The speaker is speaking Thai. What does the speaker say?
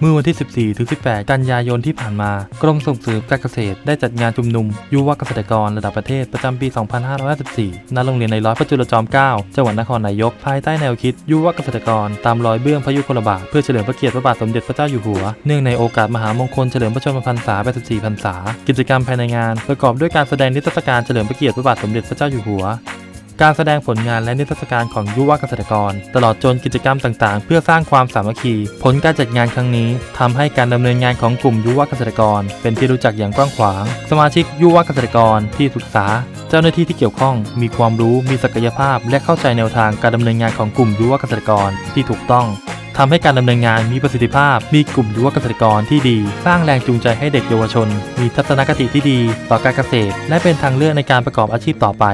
เมื่อวันที่ 14 ถึง 18 กันยายนที่ผ่านมา กรมส่งเสริมการเกษตรได้จัดงานชุมนุม ยุวเกษตรกรระดับประเทศประจำปี 2554 ณ โรงเรียนในร้อยพระจุลจอมเกล้าจังหวัดนครนายก ภายใต้แนวคิด ยุวเกษตรกรตามรอยเบื้องพระยุคลบาทเพื่อเฉลิมพระเกียรติพระบาทสมเด็จพระเจ้าอยู่หัว เนื่องในโอกาสมหามงคลเฉลิมพระชนมพรรษา 84 พรรษา กิจกรรมภายในงาน ประกอบด้วยการแสดงนิทรรศการเฉลิมพระเกียรติพระบาทสมเด็จพระเจ้าอยู่หัว การแสดงผลงานและนิทรรศการของยุวเกษตรกร ตลอดจนกิจกรรมต่างๆ เพื่อสร้างความสามัคคี ผลการจัดงานครั้งนี้ทำให้การดำเนินงานของกลุ่มยุวเกษตรกร เป็นที่รู้จักอย่างกว้างขวาง สมาชิกยุวเกษตรกรที่ศึกษา เจ้าหน้าที่ที่เกี่ยวข้อง มีความรู้มีศักยภาพ และเข้าใจแนวทางการดำเนินงานของกลุ่มยุวเกษตรกรที่ถูกต้องทำให้การดำเนินงานมีประสิทธิภาพ มีกลุ่มยุวเกษตรกรที่ดี สร้างแรงจูงใจให้เด็กเยาวชน มีทัศนคติที่ดี ต่อการเกษตร และเป็นทางเลือกในการประกอบอาชีพต่อไป